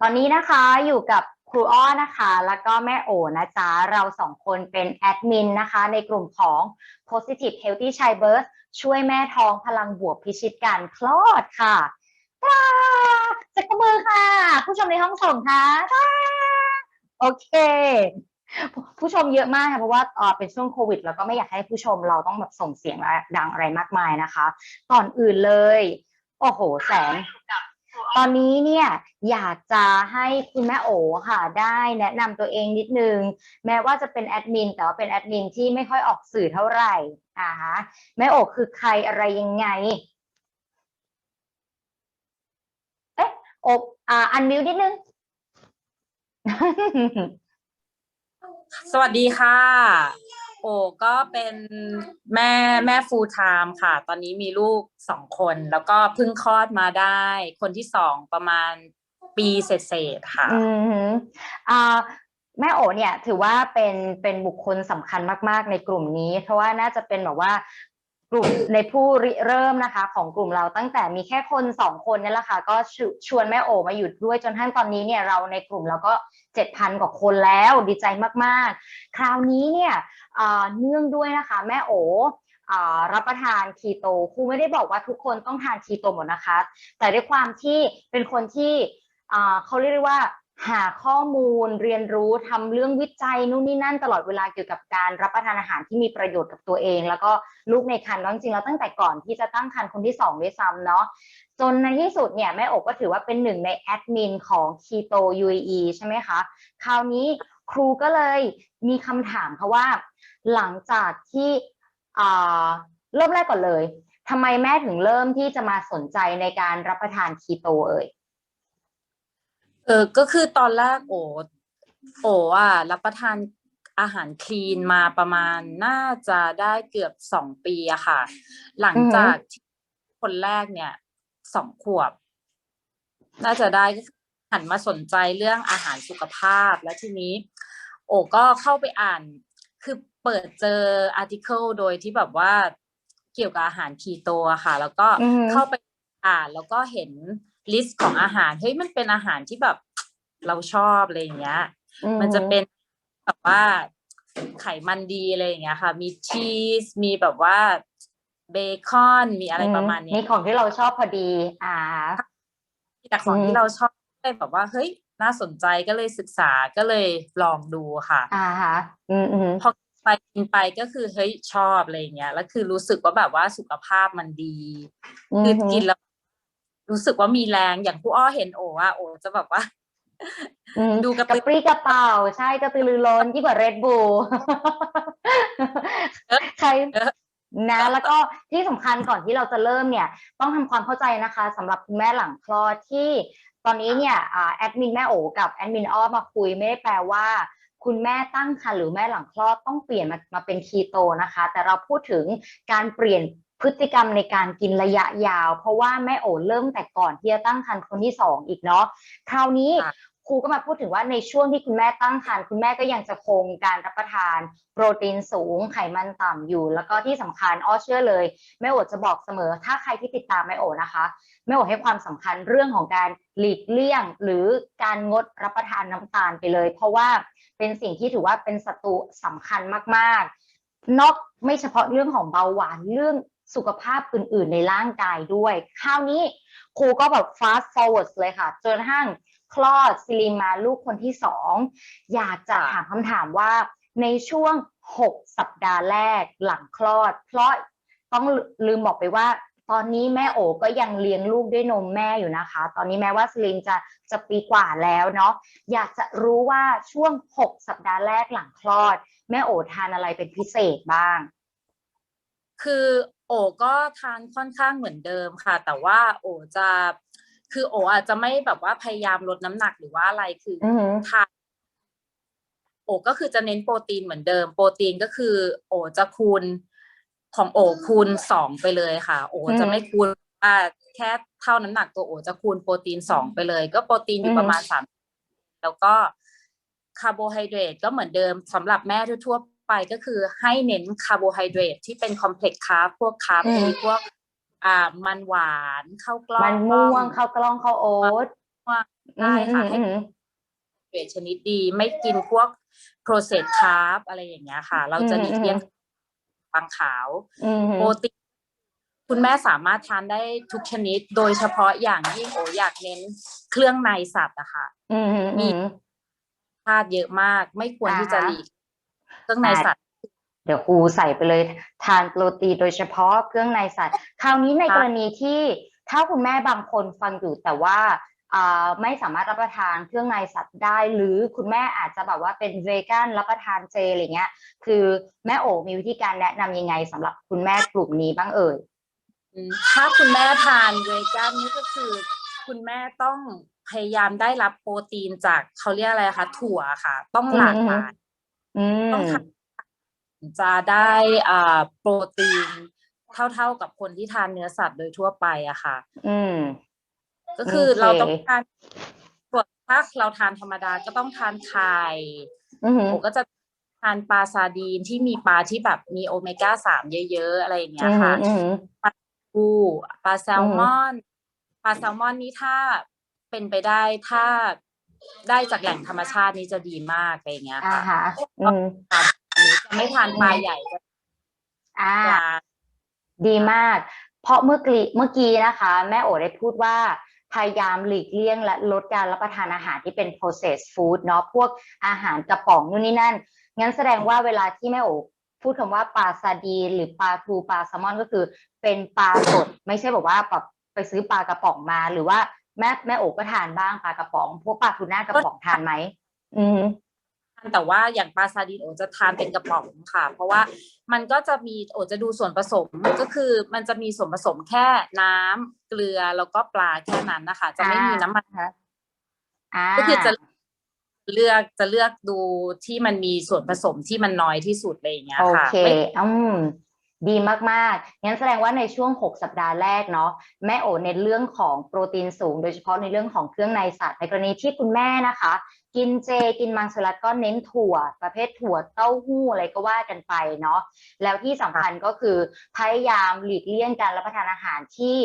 ตอนนี้นะคะอยู่กับครูอ้อนะคะ แล้วก็แม่โอนะจ๊ะ เราสองคนเป็นแอดมินนะคะ ในกลุ่มของ Positive Healthy Child Birth ช่วยแม่ท้องพลังบวกพิชิตการคลอดค่ะตาจักรมือค่ะ ผู้ชมในห้องส่งค่ะตาโอเค ผู้ชมเยอะมากค่ะเพราะว่าเป็นช่วงโควิด แล้วก็ไม่อยากให้ผู้ชมเราต้องแบบส่งเสียงดังอะไรมากมายนะคะ ก่อนอื่นเลย โอ้โห แสง ตอนนี้เนี่ยอยากจะให้คุณแม่โอค่ะ ได้แนะนำตัวเองนิดนึง แม้ว่าจะเป็นแอดมินแต่ว่าเป็นแอดมินที่ไม่ค่อยออกสื่อเท่าไหร่อ่าฮะแม่โอคือใครอะไรยังไง เอ๊ะโอบอ่าอันมิวนิดนึง สวัสดีค่ะ โอก็เป็นแม่แม่ full time ค่ะ ตอนนี้มีลูกสองคน แล้วก็เพิ่งคลอดมาได้ คนที่สองประมาณปีเศษๆค่ะ อืมอ่าแม่โอเนี่ยถือว่าเป็นเป็นบุคคลสำคัญมาก ๆ ในกลุ่มนี้ เพราะว่าน่าจะเป็นแบบว่ากลุ่มในผู้ริเริ่มนะคะ ของกลุ่มเราตั้งแต่มีแค่คนสองคนนี่แหละค่ะ ก็ชวชวนแม่โอมาอยู่ด้วยจนท่านตอนนี้เนี่ยเราในกลุ่มเราก็ เจ็ดพันกว่าคนแล้วดีใจมากๆ คราวนี้เนี่ยเนื่องด้วยนะคะแม่โอรับประทานคีโตครูไม่ได้บอกว่าทุกคนต้องทานคีโตหมดนะคะ แต่ด้วยความที่เป็นคนที่เขาเรียกได้ว่า หาข้อมูลเรียนรู้ทำเรื่องวิจัยนู่นนี่นั่นตลอดเวลาเกี่ยวกับการรับประทานอาหารที่มีประโยชน์กับตัวเอง แล้วก็ลูกในครรภ์จริงๆแล้วตั้งแต่ก่อนที่จะตั้งครรภ์คนที่สองด้วยซ้ำเนาะจนในที่สุดเนี่ยแม่อกก็ถือว่าเป็นหนึ่งในแอดมินของ Keto UAE ใช่ไหมคะ คราวนี้ครูก็เลยมีคำถามค่ะว่า หลังจากที่เริ่มแรกก่อนเลยทำไมแม่ถึงเริ่มที่จะมาสนใจในการรับประทานคีโตเอ่ย เออก็คือตอนแรกโอโออะรับประทานอาหารคลีนมาประมาณน่าจะได้เกือบสองปีอะค่ะ หลังจากที่คนแรกเนี่ยสองขวบ น่าจะได้ก็หันมาสนใจเรื่องอาหารสุขภาพแล้วทีนี้ โอก็เข้าไปอ่านคือเปิดเจออาร์ติเคิลโดยที่แบบว่าเกี่ยวกับอาหารคีโตอะค่ะ แล้วก็อือฮึเข้าไปอ่านแล้วก็เห็น ลิสต์ของอาหารเฮ้ยมันเป็นอาหารที่แบบเราชอบอะไรอย่างเงี้ย มันจะเป็นแบบว่าไขมันดีอะไรอย่างเงี้ยค่ะ มีชีสมีแบบว่าเบคอนมีอะไรประมาณมีนี้ของที่เราชอบพอดีอ่าแต่ของอืมที่เราชอบก็เลยแบบว่าเฮ้ยน่าสนใจก็เลยศึกษาก็เลยลองดูค่ะ อ่าฮะอืมอืมพอไปกินไปก็คือเฮ้ยชอบอะไรอย่างเงี้ยแล้วคือรู้สึกว่าแบบว่าสุขภาพมันดีคือกินแล้ว รู้สึกว่ามีแรงอย่างผู้อ้อเห็นโอว่าโอจะแบบว่าอืมดูกระกระตือปรี้กระเป๋า ใช่กระตือรือร้นยิ่งกว่าเรดบูใครเออนะแล้วก็ที่สำคัญก่อนที่เราจะเริ่มเนี่ย ต้องทำความเข้าใจนะคะสำหรับคุณแม่หลังคลอดที่ตอนนี้เนี่ยอ่าแอดมินแม่โอกับแอดมินอ้อมาคุยไม่ได้แปลว่า คุณแม่ตั้งครรภ์หรือแม่หลังคลอดต้องเปลี่ยนมามาเป็นคีโตนะคะ แต่เราพูดถึงการเปลี่ยน พฤติกรรมในการกินระยะยาว เพราะว่าแม่โอเริ่มแต่ก่อนที่จะตั้งครรภ์คนที่สองอีกเนาะคราวนี้ค่ะครูก็มาพูดถึงว่าในช่วงที่คุณแม่ตั้งครรภ์คุณแม่ก็ยังจะคงการรับประทาน โปรตีนสูง ไขมันต่ำอยู่ แล้วก็ที่สำคัญอ้อเชื่อเลย แม่โอจะบอกเสมอ ถ้าใครที่ติดตามแม่โอนะคะแม่โอให้ความสำคัญเรื่องของการหลีกเลี่ยง หรือการงดรับประทานน้ำตาลไปเลย เพราะว่าเป็นสิ่งที่ถือว่าเป็นศัตรูสำคัญมาก ๆ นอกไม่เฉพาะเรื่องของเบาหวานเรื่อง สุขภาพอื่นๆ ในร่างกายด้วย คราวนี้ครูก็แบบ fast forward เลยค่ะ จนกระทั่งคลอดซิลิมาลูกคนที่สองอยากจะถามคำถามว่าในช่วง 6 สัปดาห์แรกหลังคลอด เพราะต้องลืมบอกไปว่า ตอนนี้แม่โอก็ยังเลี้ยงลูกด้วยนมแม่อยู่นะคะ ตอนนี้แม้ว่าซิลินจะจะปีกว่าแล้วเนาะอยากจะรู้ว่าช่วง 6 สัปดาห์แรกหลังคลอด แม่โอทานอะไรเป็นพิเศษบ้าง คือ โอก็ทานค่อนข้างเหมือนเดิมค่ะ แต่ว่าโอจะคือโออาจจะไม่แบบว่าพยายามลดน้ำหนักหรือว่าอะไรคือออือหือทานโอก็คือจะเน้นโปรตีนเหมือนเดิม โปรตีนก็คือ โอจะคูณของโอคูณสองไปเลยค่ะ โอจะไม่คูณว่าแค่เท่าน้ำหนักตัวโอจะคูณโปรตีนสองไปเลย ก็โปรตีนอยู่ประมาณสามแล้วก็คาร์โบไฮเดรตก็เหมือนเดิมสำหรับแม่ทั่วๆ ไปก็คือให้เน้นคาร์โบไฮเดรตที่เป็นคอมเพล็กซ์คาร์บพวกคาร์บอืมมีพวกอ่ามันหวานข้าวกล้องมันม่วงข้าวกล้องข้าวโอ๊ตได้ค่ะอืมอืมเกรดชนิดดีไม่กินพวก processed carb อะไรอย่างเงี้ยค่ะ เราจะหลีกเลี่ยงฟางขาวอืมโปรตีนคุณแม่สามารถทานได้ทุกชนิด โดยเฉพาะอย่างยิ่งโออยากเน้นเครื่องในสัตว์อะค่ะอืมอืมอืมธาตุเยอะมาก ไม่ควรที่จะอ่าฮะหลีก เครื่องในสัตว์ เดี๋ยวครูใส่ไปเลยทานโปรตีนโดยเฉพาะเครื่องในสัตว์ คราวนี้ในค่ะกรณีที่ถ้าคุณแม่บางคนฟังอยู่แต่ว่าอ่าไม่สามารถรับประทานเครื่องในสัตว์ได้ หรือคุณแม่อาจจะแบบว่าเป็นเวกันรับประทานเจอะไรเงี้ย คือแม่โอมีวิธีการแนะนำยังไงสำหรับคุณแม่กลุ่มนี้บ้างเอ่ยอืมถ้าคุณแม่ทานเวกันนี่ก็คือ คุณแม่ต้องพยายามได้รับโปรตีนจากเขาเรียกอะไรคะถั่วค่ะ ต้องหลากหลาย อืม ต้องทานจะได้อ่าโปรตีนเท่าๆกับคนที่ทานเนื้อสัตว์โดยทั่วไปอะค่ะ อืม ก็คือโอเค เราต้องทานส่วนถ้าเราทานธรรมดาก็ต้องทานไข่อืมผมก็จะทานปลาซาดีนที่มีปลาที่แบบมีโอเมก้าสามเยอะๆ อะไรอย่างเงี้ยค่ะ อืมปูปลาแซลอืมมอน ปลาแซลมอนนี่ถ้าเป็นไปได้ถ้า ได้จากแหล่งธรรมชาตินี่จะดีมากอะไรอย่างเงี้ยอ่าค่ะฮะอืมทานอันนี้จะไม่ทานปลาใหญ่จะอ่า ปลา ดีมาก เพราะเมื่อกี้เมื่อกี้นะคะ แม่โอได้พูดว่า พยายามหลีกเลี่ยงและลดการรับประทานอาหารที่เป็น processed food เนาะพวกอาหารกระป๋องนู่นนี่นั่น งั้นแสดงว่าเวลาที่แม่โอพูดคำว่าปลาซาดีนหรือปลาทูปลาแซลมอนก็คือ เป็นปลาสด ไม่ใช่แบบว่าแบบไปซื้อปลากระป๋องมาหรือว่า แม่แม่โอก็ทานบ้างปลากระป๋องพวกปลาทูน่ากระป๋องทานไหมอืมแต่ว่าอย่างปลาซาดีนโอจะทานเป็นกระป๋องค่ะ เพราะว่ามันก็จะมีโอจะดูส่วนผสมก็คือมันจะมีส่วนผสมแค่น้ำเกลือแล้วก็ปลาแค่นั้นนะคะ จะไม่มีน้ำมันนะคะอ่าก็คือจะเลือกจะเลือกดูที่มันมีส่วนผสมที่มันน้อยที่สุดอะไรอย่างเงี้ยโอค่ะเคไม่อืม ดีมากๆ งั้นแสดงว่าในช่วง 6 สัปดาห์แรกเนาะแม่โอเน้นเรื่องของโปรตีนสูง โดยเฉพาะในเรื่องของเครื่องในสัตว์ ในกรณีที่คุณแม่นะคะ กินเจ กินมังสวิรัตก็เน้นถั่ว ประเภทถั่วเต้าหู้อะไรก็ว่ากันไปเนาะ แล้วที่สำคัญก็คือพยายามหลีกเลี่ยงการรับประทานอาหารที่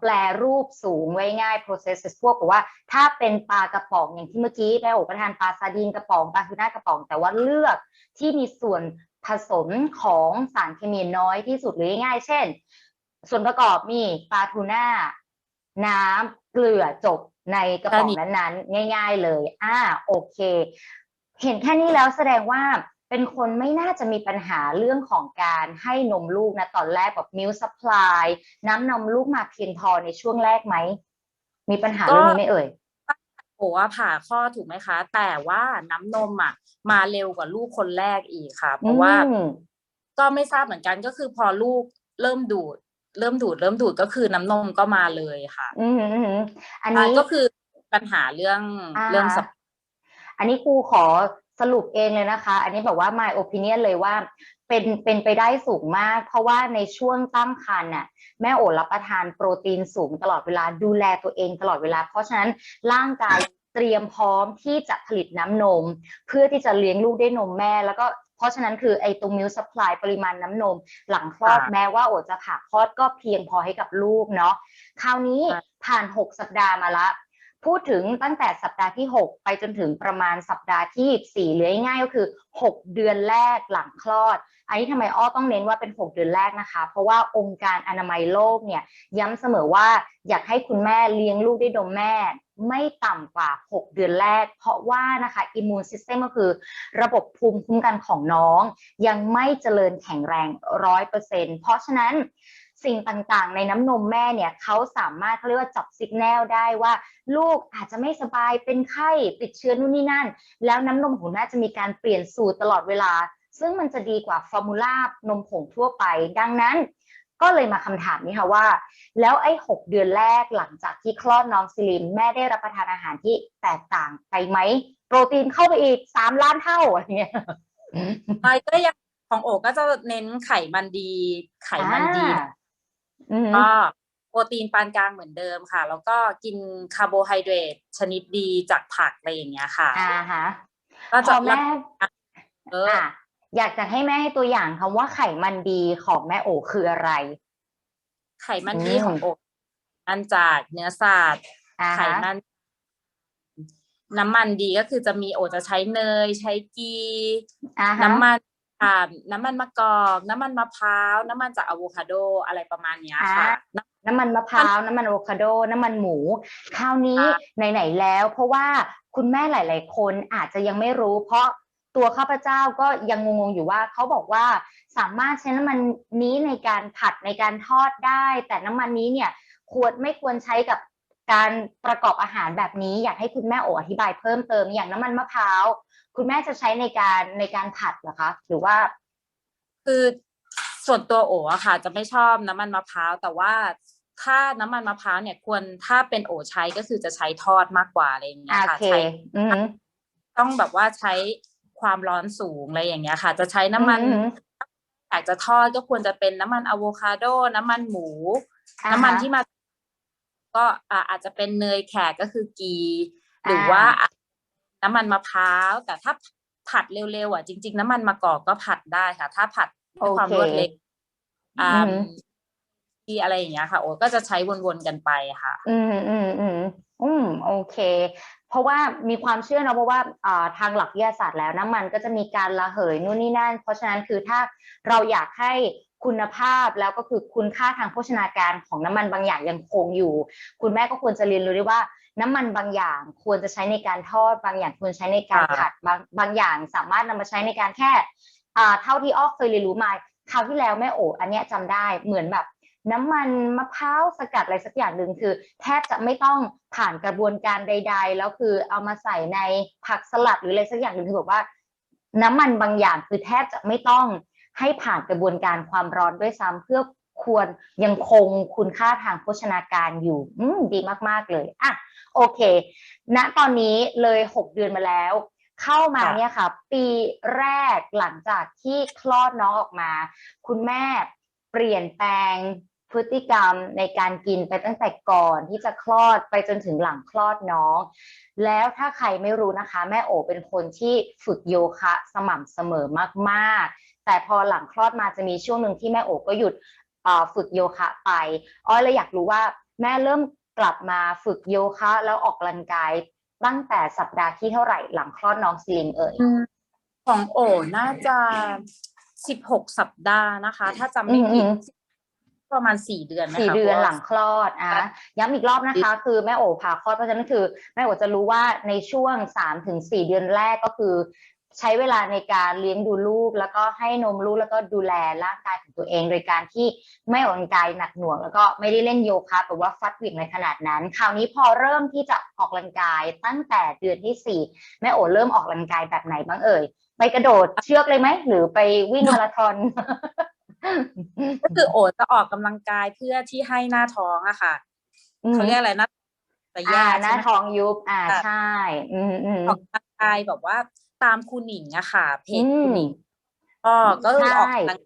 แปลรูปสูงไว้ง่าย processes พวกแบบว่า ถ้าเป็นปลากระป๋องอย่างที่เมื่อกี้แม่โอประทานปลาซาดีนกระป๋องปลาทูน่ากระป๋อง แต่ว่าเลือกที่มีส่วน ผสมของสารเคมีน้อยที่สุดหรือง่ายเช่น ส่วนประกอบมีปลาทูน่า น้ำเกลือจบในกระป๋องนั้นๆ ง่าย ๆ เลย อ่าโอเค เห็นแค่นี้แล้วแสดงว่าเป็นคนไม่น่าจะมีปัญหาเรื่องของการให้นมลูกนะ ตอนแรกแบบ milk supply น้ำนมลูกมาเพียงพอในช่วงแรกไหม มีปัญหาเรื่องนี้ไหมเอ่ย โอว่าผ่าคลอดถูกไหมคะ แต่ว่าน้ำนมอะ มาเร็วกว่าลูกคนแรกอีกค่ะ เพราะว่าอืมก็ไม่ทราบเหมือนกันก็คือพอลูกเริ่มดูด เริ่มดูด เริ่มดูดก็คือน้ำนมก็มาเลยค่ะ อืมอืมอืมอันอ่านี้ก็คือปัญหาเรื่องอ่าเรื่องสับอันนี้ครูขอสรุปเองเลยนะคะ อันนี้แบบว่า my opinion เลยว่า เป็นเป็นไปได้สูงมาก เพราะว่าในช่วงตั้งครรภ์น่ะแม่โอรับประทานโปรตีนสูงตลอดเวลาดูแลตัวเองตลอดเวลา เพราะฉะนั้นร่างกายเตรียมพร้อมที่จะผลิตน้ำนม เพื่อที่จะเลี้ยงลูกด้วยนมแม่ แล้วก็เพราะฉะนั้นคือไอ้ตรงมิลสปายปริมาณน้ำนม หลังคลอดค่ะแม้ว่าโอจะผ่าคลอดก็เพียงพอให้กับลูกเนาะคราวนี้ค่ะผ่าน 6 สัปดาห์มาละพูดถึงตั้งแต่สัปดาห์ที่ 6 ไปจนถึงประมาณสัปดาห์ที่4เหลือง่ายๆก็คือ 6 เดือนแรกหลังคลอด อันนี้ทำไมอ้อต้องเน้นว่าเป็น 6 เดือนแรกนะคะ เพราะว่าองค์การอนามัยโลกเนี่ยย้ำเสมอว่าอยากให้คุณแม่เลี้ยงลูกด้วยนมแม่ไม่ต่ำกว่า 6 เดือนแรก เพราะว่านะคะอิมมูนซิสเต็มก็คือ ระบบภูมิคุ้มกันของน้อง ยังไม่เจริญแข็งแรงร้อยเปอร์เซ็นเพราะฉะนั้นสิ่งต่างๆ ในน้ำนมแม่เนี่ยเขาสามารถเขาเรียกว่าจับสิกแนลได้ว่า ลูกอาจจะไม่สบายเป็นไข้ติดเชื้อนู่นนี่นั่น แล้วน้ำนมของแม่จะมีการเปลี่ยนสูตรตลอดเวลา ซึ่งมันจะดีกว่าฟอร์มูลานมผงทั่วไป ดังนั้นก็เลยมาคำถามนี้ค่ะว่า แล้วไอ้หกเดือนแรกหลังจากที่คลอดน้องซิลินแม่ได้รับประทานอาหารที่แตกต่างไปไหม โปรตีนเข้าไปอีกสามล้านเท่าอะไรเงี้ยไปก็ยังของโอก็จะเน้นไขมันดี ไขมันดีอ่าอืมก็โปรตีนปานกลางเหมือนเดิมค่ะ แล้วก็กินคาร์โบไฮเดรตชนิดดีจากผักอะไรอย่างเงี้ยค่ะอ่าฮะก็พจะอแม่เออ อะอยากจะให้แม่ให้ตัวอย่างคำว่าไขมันดีของแม่โอคืออะไร ไขมันดีอืมของโอมันจากเนื้อสัตว์อ่าไขฮะมันน้ำมันดีก็คือจะมีโอจะใช้เนย ใช้กีอ่าฮะน้ำมันอ่าน้ำมันมะกอกน้ำมันมะพร้าว น้ำมันจากอะโวคาโดอะไรประมาณเนี้ยค่ะ น้ำมันมะพร้าว น้ำมันอะโวคาโด น้ำมันหมู คราวนี้ค่ะไหนๆแล้ว เพราะว่าคุณแม่หลาย ๆ คนอาจจะยังไม่รู้ เพราะ ตัวข้าพเจ้าก็ยังงงๆอยู่ว่าเขาบอกว่าสามารถใช้น้ำมันนี้ในการผัดในการทอดได้ แต่น้ำมันนี้เนี่ยควรไม่ควรใช้กับการประกอบอาหารแบบนี้อยากให้คุณแม่โออธิบายเพิ่มเติมอย่างน้ำมันมะพร้าวคุณแม่จะใช้ในการในการผัดเหรอคะ หรือว่า คือส่วนตัวโออะค่ะ จะไม่ชอบน้ำมันมะพร้าวแต่ว่าถ้าน้ำมันมะพร้าวเนี่ยควรถ้าเป็นโอใช้ก็คือจะใช้ทอดมากกว่าอะไรอย่างเงี้ยโอค่ะเคใช้อือหือต้องแบบว่าใช้ ความร้อนสูงอะไรอย่างเงี้ยค่ะ จะใช้น้ำมันอือหืออยากจะทอดก็ควรจะเป็นน้ำมันอะโวคาโด น้ำมันหมูอ่าฮะน้ำมันที่มา ก็อ่าอาจจะเป็นเนยแขกก็คือกี หรืออ่าว่าน้ำมันมะพร้าว แต่ถ้าผัดเร็วๆอะจริง ๆ น้ำมันมะกอกก็ผัดได้ค่ะ ถ้าผัดด้วยความโอเครวดเร็วอ่าอือหือที่อะไรอย่างเงี้ยค่ะ โอ้ก็จะใช้วนๆกันไปค่ะ อืมอืมอืมอืมโอเคเพ ราะว่ามีความเชื่อเนอะเพราะว่าอ่าทางหลักวิทยาศาสตร์แล้วน้ำมันก็จะมีการระเหยนู่นนี่นั่น เพราะฉะนั้นคือถ้าเราอยากให้คุณภาพแล้วก็คือคุณค่าทางโภชนาการของน้ำมันบางอย่างยังคงอยู่ คุณแม่ก็ควรจะเรียนรู้ด้วยว่าน้ำมันบางอย่างควรจะใช้ในการทอด บางอย่างควรใช้ในการค่ะผัดบางบางอย่างสามารถนำมาใช้ในการแค่อ่าเท่าที่อ้อเคยเรียนรู้มาคราวที่แล้วแม่โออันเนี้ยจำได้เหมือนแบบ น้ำมันมะพร้าวสกัดอะไรสักอย่างหนึ่งคือ แทบจะไม่ต้องผ่านกระบวนการใด ๆ แล้วคือเอามาใส่ในผักสลัดหรืออะไรสักอย่างหนึ่งคือแบบว่า น้ำมันบางอย่างคือแทบจะไม่ต้องให้ผ่านกระบวนการความร้อนด้วยซ้ำเพื่อควรยังคงคุณค่าทางโภชนาการอยู่อืมดีมาก ๆ เลยอะโอเคณตอนนี้เลยหกเดือนมาแล้ว เข้ามาค่ะเนี่ยค่ะ ปีแรกหลังจากที่คลอดน้องออกมา คุณแม่เปลี่ยนแปลง พฤติกรรมในการกินไปตั้งแต่ก่อนที่จะคลอดไปจนถึงหลังคลอดน้อง แล้วถ้าใครไม่รู้นะคะ แม่โอเป็นคนที่ฝึกโยคะสม่ำเสมอมากๆ แต่พอหลังคลอดมาจะมีช่วงหนึ่งที่แม่โอก็หยุดเอ่อฝึกโยคะไปอ้อยเลยอยากรู้ว่าแม่เริ่มกลับมาฝึกโยคะ แล้วออกกำลังกายตั้งแต่สัปดาห์ที่เท่าไหร่หลังคลอดน้องซิลินเอ่ยของโอน่าจะสิบหกสัปดาห์นะคะ ถ้าจำไม่ผิดอืม ประมาณสี่เดือนไหมคะสี่เดือนพราะว่าหลังคลอดอะย้ำอีกรอบนะคะ คือแม่โอผ่าคลอดเพราะฉะนั้นคือแม่โอจะรู้ว่าในช่วงสามถึงสี่เดือนแรกก็คือ ใช้เวลาในการเลี้ยงดูลูก แล้วก็ให้นมลูกแล้วก็ดูแลร่างกายของตัวเอง โดยการที่ไม่ออกกำลังกายหนักหน่วง แล้วก็ไม่ได้เล่นโยคะหรือว่าฟัดเหวิ่งในขนาดนั้น คราวนี้พอเริ่มที่จะออกกำลังกายตั้งแต่เดือนที่สี่แม่โอเริ่มออกกำลังกายแบบไหนบ้างเอ่ยไปกระโดดเชือกเลยไหมหรือไปวิ่งมาราธอน ก็คือโอจะออกกำลังกายเพื่อที่ให้หน้าท้องอะค่ะเขาเรียกอะไรนะแต่แยอ่ากหน้าใช่ไหมท้องยุบอ่าค่ะใช่อืมอืมออกกำลังกายแบบว่า ตามคุณหนิงอะค่ะ เพจอืมคุณหนิงก็ก็คือออกใช่กำลัง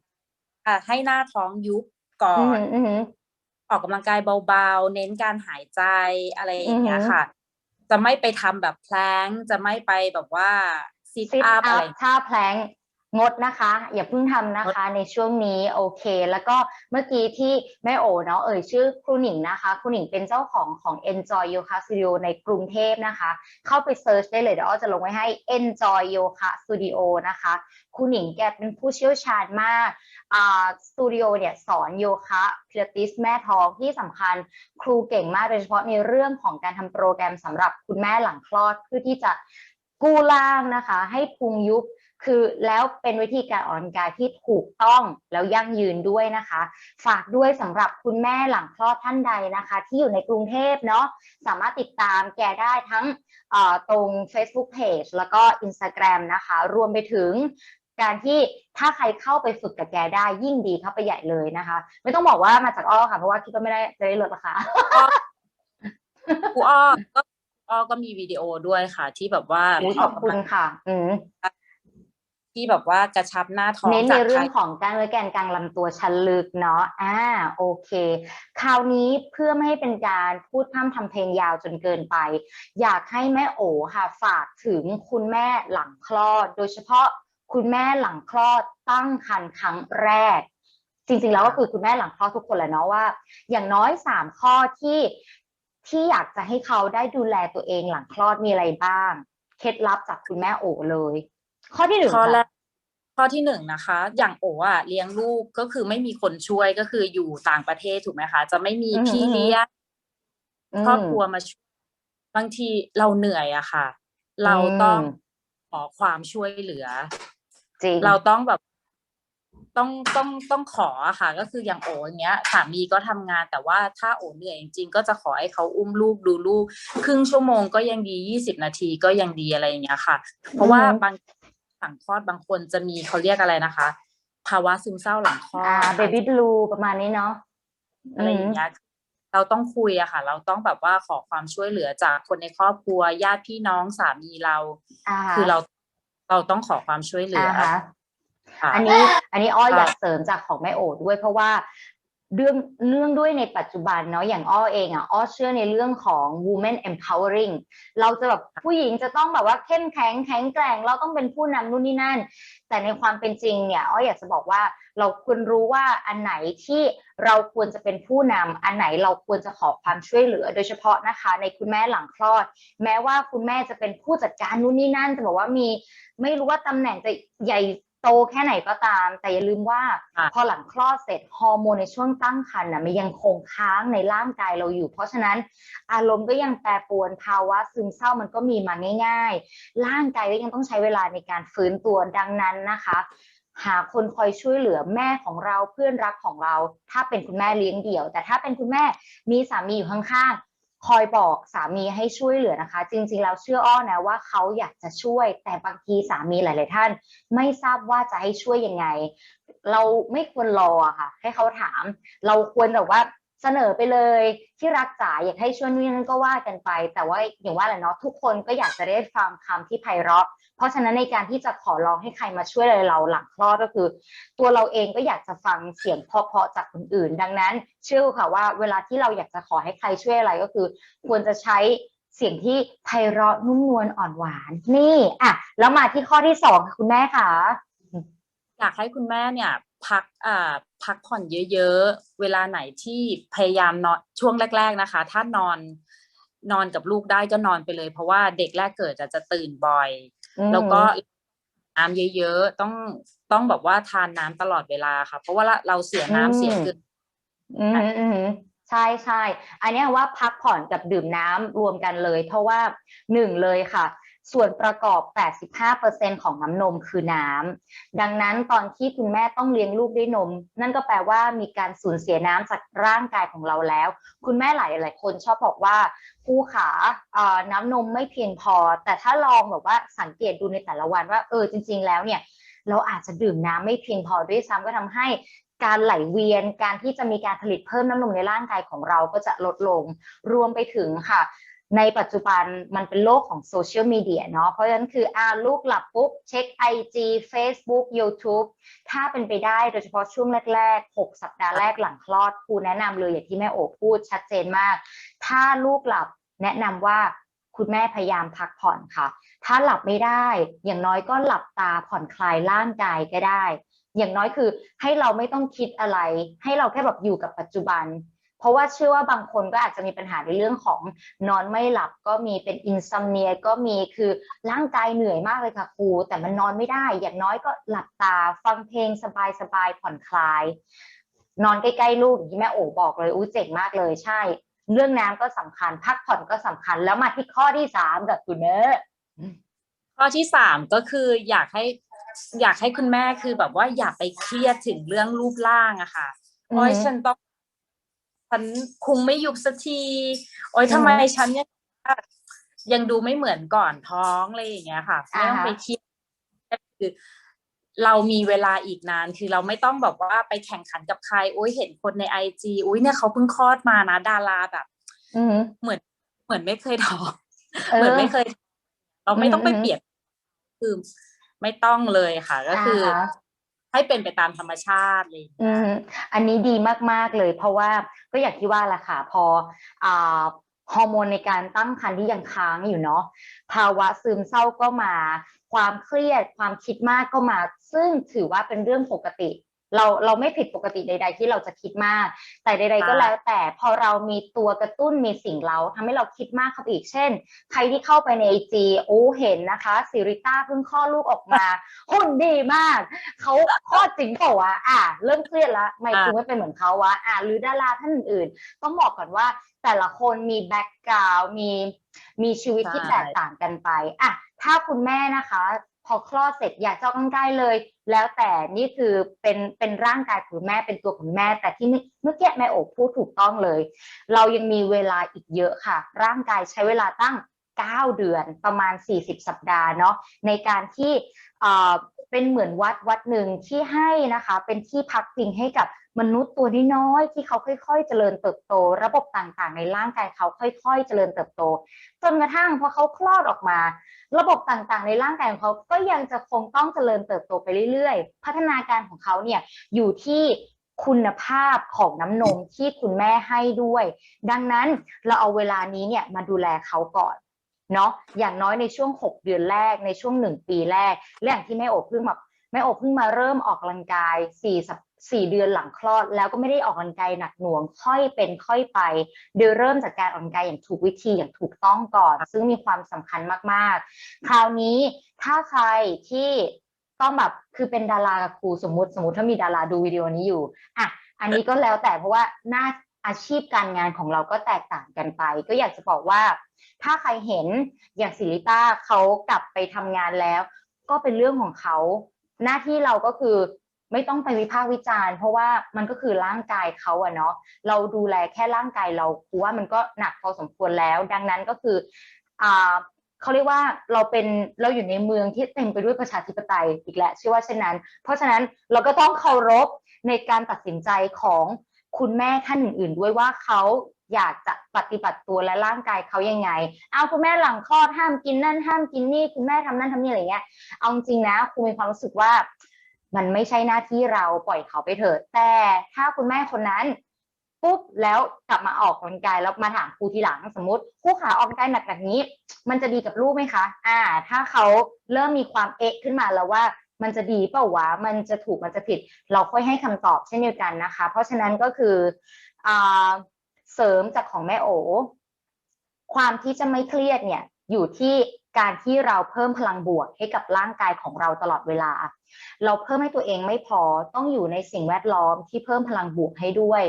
อ่าให้หน้าท้องยุบก่ออืนมอืมออกกำลังกายเบาๆ เน้นการหายใจอะไรอย่างเงี้ยอือหือค่ะ จะไม่ไปทำแบบแพลงจะไม่ไปแบบว่าซิทซิทอัพอัอะพไรท่าแพลงก์ งดนะคะ อย่าเพิ่งทำนะคะ ในช่วงนี้โอเค แล้วก็เมื่อกี้ที่แม่โอเนาะเอ่ยชื่อครูหนิงนะคะครูหนิงเป็นเจ้าของของ Enjoy Yoga Studio ในกรุงเทพนะคะ เข้าไปเซิร์ชได้เลยเดี๋ยวอ้อจะลงไว้ให้ Enjoy Yoga Studio นะคะครูหนิงแกเป็นผู้เชี่ยวชาญมากอ่าสตูดิโอเนี่ยสอนโยคะพิลาติสแม่ท้องที่สำคัญครูเก่งมากโดยเฉพาะในเรื่องของการทำโปรแกรมสำหรับคุณแม่หลังคลอดเพื่อที่จะกู้ล่างนะคะ ให้พุงยุบ คือแล้วเป็นวิธีการออกกำลังกายที่ถูกต้องแล้วยั่งยืนด้วยนะคะ ฝากด้วยสำหรับคุณแม่หลังคลอดท่านใดนะคะ ที่อยู่ในกรุงเทพเนาะสามารถติดตามแกได้ทั้งเอ่อตรง Facebook Page แล้วก็ Instagram นะคะ รวมไปถึงการที่ถ้าใครเข้าไปฝึกกับแกได้ยิ่งดีเข้าไปใหญ่เลยนะคะ ไม่ต้องบอกว่ามาจากอ้อค่ะ เพราะว่าคิดว่าไม่ได้จะได้ลดราคาครูอ้อก็อ้อก็มีวิดีโอด้วยค่ะ ที่แบบว่าอุ๊ยขอบคุณค่ะ อืม ที่แบบว่ากระชับหน้าท้องเน้นในจากเรื่องภายของกล้ารเนื้อแกนกลางลำตัวชั้นลึกเนาะอ่าโอเค คราวนี้เพื่อไม่ให้เป็นการพูดพร่ำทำเพลงยาวจนเกินไป อยากให้แม่โอค่ะฝากถึงคุณแม่หลังคลอด โดยเฉพาะคุณแม่หลังคลอดตั้งครรภ์ครั้งแรก จริงๆแล้วก็คือคุณแม่หลังคลอดทุกคนแหละเนาะว่า อย่างน้อยสามข้อที่ที่อยากจะให้เขาได้ดูแลตัวเองหลังคลอดมีอะไรบ้าง เคล็ดลับจากคุณแม่โอเลย ข้อที่หนึ่งข้อแรค่ะกข้อที่หนึ่งนะคะ อย่างโออะเลี้ยงลูกก็คือไม่มีคนช่วยก็คืออยู่ต่างประเทศถูกไหมคะ จะไม่มีอือหือพี่เลี้ยงมครอบครัวมาช่วยบางทีเราเหนื่อยอะค่ะ เราต้องอืมขอความช่วยเหลือจริงเราต้องแบบต้องต้องต้องขออะค่ะ ก็คืออย่างโออย่างเงี้ยสามีก็ทำงานแต่ว่าถ้าโอเหนื่อยจริงๆก็จะขอให้เขาอุ้มลูกดูลูก ครึ่งชั่วโมงก็ยังดียี่สิบนาทีก็ยังดีอะไรอย่างเงี้ยค่ะ เพราะว่าอือหือบาง หลังคลอดบางคนจะมีเขาเรียกอะไรนะคะ ภาวะซึมเศร้าหลังคลอดอ่าเบบี้บลูประมาณนี้เนาะอะไรอย่างเงี้ยเราต้องคุยอะค่ะ เราต้องแบบว่าขอความช่วยเหลือจากคนในครอบครัวญาติพี่น้องสามีเราอ่าคือเราเราต้องขอความช่วยเหลืออ่าฮะค่ะอันนี้ อันนี้อ้อค่ะอยากเสริมจากของแม่โอด้วยเพราะว่า เรื่องเนื่องด้วยในปัจจุบันเนาะอย่างอ้อเองอะอ้อเชื่อในเรื่องของ women empowering เราจะแบบผู้หญิงจะต้องแบบว่าเข้มแข็งแข็งแกร่ง เราต้องเป็นผู้นำนู่นนี่นั่น แต่ในความเป็นจริงเนี่ยอ้ออยากจะบอกว่าเราควรรู้ว่าอันไหนที่เราควรจะเป็นผู้นำอันไหนเราควรจะขอความช่วยเหลือ โดยเฉพาะนะคะ ในคุณแม่หลังคลอด แม้ว่าคุณแม่จะเป็นผู้จัดการนู่นนี่นั่นจะบอกว่ามีไม่รู้ว่าตำแหน่งจะใหญ่ โตแค่ไหนก็ตาม แต่อย่าลืมว่าค่ะพอหลังคลอดเสร็จฮอร์โมนในช่วงตั้งครรภ์น่ะมันยังคงค้างในร่างกายเราอยู่ เพราะฉะนั้นอารมณ์ก็ยังแปรปรวนภาวะซึมเศร้ามันก็มีมาง่าย ๆ ร่างกายก็ยังต้องใช้เวลาในการฟื้นตัวดังนั้นนะคะ หาคนคอยช่วยเหลือแม่ของเราเพื่อนรักของเรา ถ้าเป็นคุณแม่เลี้ยงเดี่ยว แต่ถ้าเป็นคุณแม่มีสามีอยู่ข้างๆ คอยบอกสามีให้ช่วยเหลือนะคะ จริงๆแล้วเชื่ออ้อนะว่าเขาอยากจะช่วย แต่บางทีสามีหลาย ๆ ท่าน ไม่ทราบว่าจะให้ช่วยยังไง เราไม่ควรรอค่ะ ให้เขาถาม เราควรแบบว่า เสนอไปเลยที่รักจ๋าอยากให้ช่วยนู่นนั่นก็ว่ากันไป แต่ว่าอย่างว่าแหละเนาะทุกคนก็อยากจะได้ฟังคำที่ไพเราะเพราะฉะนั้นในการที่จะขอร้องให้ใครมาช่วยอะไรเราหลังคลอดก็คือ ตัวเราเองก็อยากจะฟังเสียงเพาะๆจากคนอื่น ดังนั้น เชื่อค่ะว่าเวลาที่เราอยากจะขอให้ใครช่วยอะไรก็คือ ควรจะใช้เสียงที่ไพเราะนุ่มนวลอ่อนหวาน นี่อะแล้วมาที่ข้อที่สองค่ะคุณแม่ค่ะอยากให้คุณแม่เนี่ย พักอ่าพักผ่อนเยอะๆ เวลาไหนที่พยายามนอนช่วงแรก ๆนะคะ ถ้านอนนอนกับลูกได้ก็นอนไปเลย เพราะว่าเด็กแรกเกิดอาจจะตื่นบ่อยอืมแล้วก็น้ำเยอะๆ ต้องต้องแบบว่าทานน้ำตลอดเวลาค่ะ เพราะว่าเราเสียน้ำเสียเกลืออืมอืมใช่ใช่ อันเนี้ยว่าพักผ่อนกับดื่มน้ำรวมกันเลย เพราะว่าหนึ่งเลยค่ะ ส่วนประกอบ 85%ของน้ำนมคือน้ำ ดังนั้นตอนที่คุณแม่ต้องเลี้ยงลูกด้วยนม นั่นก็แปลว่ามีการสูญเสียน้ำจากร่างกายของเราแล้ว คุณแม่หลายหลายๆคนชอบบอกว่าผู้ขาน้ำนมไม่เพียงพอ แต่ถ้าลองแบบว่าสังเกตดูในแต่ละวันว่าเออจริง ๆ แล้วเนี่ยเราอาจจะดื่มน้ำไม่เพียงพอด้วยซ้ำก็ทำให้การไหลเวียนการที่จะมีการผลิตเพิ่มน้ำนมในร่างกายของเราก็จะลดลง รวมไปถึงค่ะ ในปัจจุบันมันเป็นโลกของโซเชียลมีเดียเนาะเพราะฉะนั้นคืออาลูกหลับปุ๊บ เช็ค IG Facebook YouTube ถ้าเป็นไปได้โดยเฉพาะช่วงแรก ๆ 6 สัปดาห์แรกหลังคลอดครูแนะนำเลยอย่างที่แม่โอพูดชัดเจนมาก ถ้าลูกหลับแนะนำว่าคุณแม่พยายามพักผ่อนค่ะ ถ้าหลับไม่ได้ อย่างน้อยก็หลับตาผ่อนคลายร่างกายก็ได้ อย่างน้อยคือให้เราไม่ต้องคิดอะไร ให้เราแค่แบบอยู่กับปัจจุบัน เพราะว่าเชื่อว่าบางคนก็อาจจะมีปัญหาในเรื่องของนอนไม่หลับก็มีเป็นอินซัมเนียก็มีคือร่างกายเหนื่อยมากเลยค่ะครู แต่มันนอนไม่ได้ อย่างน้อยก็หลับตา ฟังเพลงสบายๆผ่อนคลาย นอนใกล้ๆลูกอย่างที่แม่โอ๋บอกเลยอู้เจ๋งมากเลยใช่ เรื่องน้ำก็สำคัญพักผ่อนก็สำคัญแล้วมาที่ข้อที่สามกับคุณเนอข้อที่สามก็คืออยากให้อยากให้คุณแม่คือแบบว่าอย่าไปเครียดถึงเรื่องรูปร่างอะค่ะโอ้ยฉันต้อง ฉันคุมไม่ยุบสักทีโอ้ยทำไมฉันยังยังดูไม่เหมือนก่อนท้องอะไรอย่างเงี้ยค่ะไม่ต้องไปเครียดคือเรามีเวลาอีกนาน คือเราไม่ต้องแบบว่าไปแข่งขันกับใครโอ้ยเห็นคนในไอจีอุ้ยเนี่ยเขาเพิ่งคลอดมานะดาราแบบอืมเหมือนเหมือนไม่เคยท้องเออเหมือนไม่เคย เราไม่ต้องไปอืมเปรียบคือไม่ต้องเลยค่ะ ก็คืออาฮะ ให้เป็นไปตามธรรมชาติเลยอืมอันนี้ดีมากๆเลย เพราะว่าก็อย่างที่ว่าแหละค่ะพออ่าฮอร์โมนในการตั้งครรภ์ที่ยังค้างอยู่เนาะภาวะซึมเศร้าก็มา ความเครียดความคิดมากก็มา ซึ่งถือว่าเป็นเรื่องปกติ เราเราไม่ผิดปกติใด ๆ ที่เราจะคิดมาก แต่ใด ๆ ก็ค่ะแล้ว แต่พอเรามีตัวกระตุ้นมีสิ่งเราทำให้เราคิดมากเข้าไปอีกเช่น ใครที่เข้าไปในไอจีโอ้เห็นนะคะซิริต้าเพิ่งคลอดลูกออกมาหุ่นดีมากเขาคลอดจริงเปล่าวะอะเริ่มเครียดแล้วไม่อะคุณไม่เป็นเหมือนเขาวะอะหรือดาราท่านอื่นๆต้องบอกก่อนว่าแต่ละคนมีแบ็กกราวมีมีชีวิตที่แตกต่างกันไปอะถ้าคุณแม่นะคะพ อคลอดเสร็จอยากจะออกกำลังเลย แล้วแต่นี่คือเป็นเป็นร่างกายของคุณแม่เป็นตัวของแม่ แต่ที่นี่เมื่อกี้แม่โอบพูดถูกต้องเลย เรายังมีเวลาอีกเยอะค่ะ ร่างกายใช้เวลาตั้ง 9 เดือนประมาณ 40 สัปดาห์เนาะในการที่ เป็นเหมือนวัดวัดหนึ่งที่ให้นะคะ เป็นที่พักพิงให้กับมนุษย์ตัวน้อยๆที่เขาค่อยๆ เจริญเติบโต ระบบต่างๆ ในร่างกายเขาค่อย ๆ เจริญเติบโต จนกระทั่งพอเขาคลอดออกมา ระบบต่างๆ ในร่างกายของเขาก็ยังจะคงต้องเจริญเติบโตไปเรื่อยๆ พัฒนาการของเขาเนี่ยอยู่ที่คุณภาพของน้ำนมที่คุณแม่ให้ด้วย ดังนั้นเราเอาเวลานี้เนี่ยมาดูแลเขาก่อน เนาะอย่างน้อยในช่วง 6 เดือนแรกในช่วง 1 ปีแรกและอย่างที่แม่โอบเพิ่งมาแม่โอบเพิ่งมาเริ่มออกกำลังกาย4สัปสี่เดือนหลังคลอดแล้วก็ไม่ได้ออกกำลังกายหนักหน่วงค่อยเป็นค่อยไปโดยเริ่มจากการออกกำลังกายอย่างถูกวิธีอย่างถูกต้องก่อน ซึ่งมีความสำคัญมากๆ คราวนี้ถ้าใครที่ต้องแบบคือเป็นดารากับครูสมมติสมมติถ้ามีดาราดูวิดีโอนี้อยู่อะอันนี้ก็แล้วแต่เพราะว่าหน้า อาชีพการงานของเราก็แตกต่างกันไป ก็อยากจะบอกว่า ถ้าใครเห็นอย่างศิริต้าเขากลับไปทำงานแล้ว ก็เป็นเรื่องของเขา หน้าที่เราก็คือไม่ต้องไปวิพากษ์วิจารณ์ เพราะว่ามันก็คือร่างกายเขาอะเนาะเราดูแลแค่ร่างกายเราคูว่ามันก็หนักพอสมควรแล้ว ดังนั้นก็คืออ่าเขาเรียกว่าเราเป็นเราอยู่ในเมืองที่เต็มไปด้วยประชาธิปไตยอีกแล้วเชื่อว่าเช่นนั้น เพราะฉะนั้นเราก็ต้องเคารพในการตัดสินใจของ คุณแม่ท่านอื่น ๆ ด้วยว่าเขาอยากจะปฏิบัติตัวและร่างกายเขายังไง เอาคุณแม่หลังคลอดห้ามกินนั่นห้ามกินนี่คุณแม่ทำนั่นทำนี่อะไรเงี้ย เอาจริงนะครูมีความรู้สึกว่า มันไม่ใช่หน้าที่เราปล่อยเขาไปเถิดแต่ถ้าคุณแม่คนนั้นปุ๊บแล้วกลับมาออกกำลังกายแล้วมาถามครูทีหลังสมมติครูขาออกกำลังกายหนักแบบนี้ มันจะดีกับลูกไหมคะ อ่า ถ้าเขาเริ่มมีความเอ๊ะขึ้นมาแล้วว่า มันจะดีเปล่าวะ มันจะถูกมันจะผิด เราค่อยให้คำตอบเช่นเดียวกันนะคะ เพราะฉะนั้นก็คืออเสริมจากของแม่โอ ความที่จะไม่เครียดเนี่ยอยู่ที่การที่เราเพิ่มพลังบวกให้กับร่างกายของเราตลอดเวลา เราเพิ่มให้ตัวเองไม่พอต้องอยู่ในสิ่งแวดล้อมที่เพิ่มพลังบวกให้ด้วย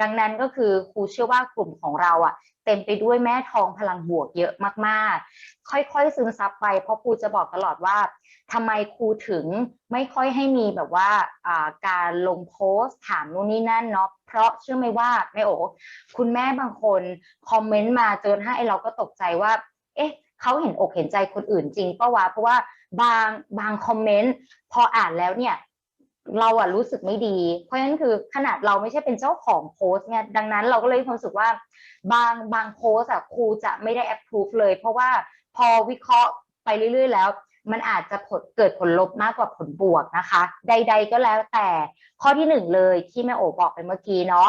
ดังนั้นก็คือครูเชื่อว่ากลุ่มของเราอะ เต็มไปด้วยแม่ทองพลังบวกเยอะมากๆ ค่อยๆซึมซับไป เพราะครูจะบอกตลอดว่าทำไมครูถึงไม่ค่อยให้มีแบบว่าการลงโพสต์ถามนู่นนี่นั่นเนาะเพราะเชื่อไหมว่าแม่โอคุณแม่บางคนคอมเมนต์มาเจนให้เราก็ตกใจว่า เอ๊ะเขาเห็นอกเห็นใจคนอื่นจริงปะวะเพราะว่าบางบางคอมเมนต์พออ่านแล้วเนี่ย เราอะรู้สึกไม่ดี เพราะฉะนั้นคือขนาดเราไม่ใช่เป็นเจ้าของโพสต์เนี่ยดังนั้นเราก็เลยความรู้สึกว่าบางบางโพสอะครูจะไม่ได้แอปพูฟเลย เพราะว่าพอวิเคราะห์ไปเรื่อย ๆ แล้ว มันอาจจะผลเกิดผลลบมากกว่าผลบวกนะคะ ใด ๆ ก็แล้วแต่ข้อที่หนึ่งเลยที่แม่โอบอกไปเมื่อกี้เนาะ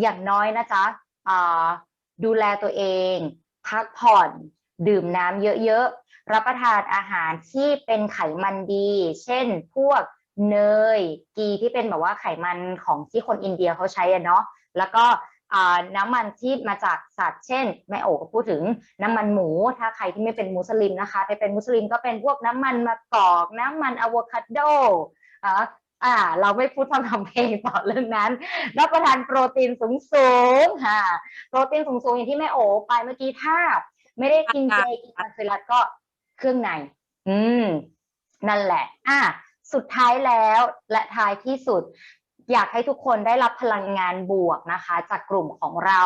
อย่างน้อยนะจ๊ะดูแลตัวเอง พักผ่อน ดื่มน้ำเยอะ ๆ รับประทานอาหารที่เป็นไขมันดี เช่นพวก เนยกีที่เป็นแบบว่าไขมันของที่คนอินเดียเขาใช้อะเนาะแล้วก็น้ำมันที่มาจากสัตว์เช่นแม่โอก็พูดถึงน้ำมันหมู ถ้าใครที่ไม่เป็นมุสลิมนะคะไปเป็นมุสลิมก็เป็นพวกน้ำมันมะกอก น้ำมันอะโวคาโดอ่าเราไม่พูดทำทำเพลงต่อเรื่องนั้น รับประทานโปรตีนสูงสูงๆค่ะ โปรตีนสูงสูงๆอย่างที่แม่โอไปเมื่อกี้ถ้า ไม่ได้กินเจกินมังสวิรัตก็เครื่องใน อืม นั่นแหละ อะ สุดท้ายแล้วและท้ายที่สุด อยากให้ทุกคนได้รับพลังงานบวกนะคะ จากกลุ่มของเรา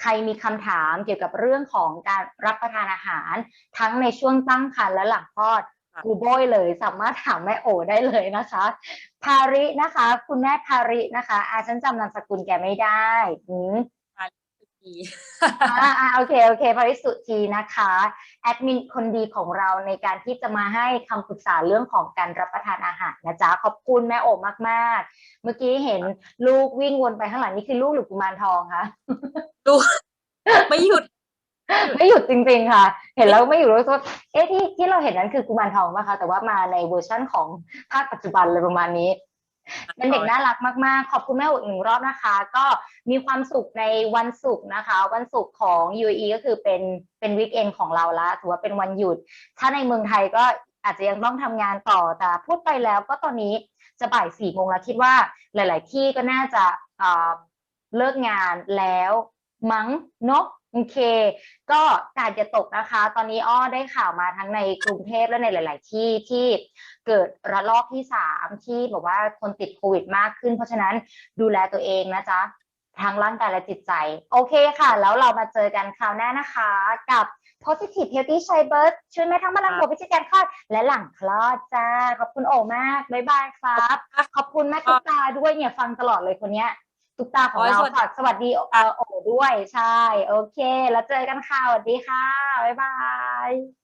ใครมีคำถามเกี่ยวกับเรื่องของการรับประทานอาหาร ทั้งในช่วงตั้งครรภ์และหลังคลอดกูโบยเลยสามารถถามแม่โอได้เลยนะคะภารินะคะ คุณแม่ภารินะคะอาฉันจำนามสกุลแกไม่ได้ อืมดีอ่าอ่าโอเคโอเคภาริสุทธีนะคะแอดมินคนดีของเราในการที่จะมาให้คำปรึกษาเรื่องของการรับประทานอาหารนะจ๊ะขอบคุณแม่โอมากๆ เมื่อกี้เห็นลูกวิ่งวนไปข้างหลังนี่คือลูกหรือกุมารทองคะดูไม่หยุด ไม่หยุดจริงๆค่ะ เห็นแล้วไม่อยู่รู้สึกว่าเอ๊ะที่ที่เราเห็นนั้นคือกุมารทองป่ะคะแต่ว่ามาในเวอร์ชั่นของภาคปัจจุบันเลยประมาณนี้ เป็นเด็กน่ารักมากๆ ขอบคุณแม่โออีกหนึ่งรอบนะคะ ก็มีความสุขในวันศุกร์นะคะ วันศุกร์ของ UAE ก็คือเป็นเป็นวีคเอนของเราละถือว่าเป็นวันหยุด ถ้าในเมืองไทยก็อาจจะยังต้องทำงานต่อแต่พูดไปแล้วก็ตอนนี้จะบ่ายสี่โมงแล้วคิดว่าหลาย ๆ ที่ก็น่าจะเอ่อเลิกงานแล้วมั้งเนอะ โอเค ก็กาดอย่าตกนะคะ ตอนนี้อ้อได้ข่าวมาทั้งในกรุงเทพและในหลาย ๆ ที่ที่เกิดระลอกที่สามที่แบบว่าคนติดโควิดมากขึ้น เพราะฉะนั้นดูแลตัวเองนะจ๊ะทั้งร่างกายและจิตใจ โอเคค่ะ แล้วเรามาเจอกันคราวหน้านะคะ กับ Positive Healthy c h i b e r ช่วยแม่ทั้งมาลังบวพิจิตการคลอด และหลังคลอดจ้า ขอบคุณโอมาก บ๊ายบายครับ ขอบคุณแม่ตุ๊กตาด้วยเนี่ยฟังตลอดเลยคนเนี้ย ตุ๊กตาของเราโอ้ยสวัสดีฝากสวัสดีเอ่อโอด้วยใช่ โอเค แล้วเจอกันค่ะ สวัสดีค่ะ บ๊ายบาย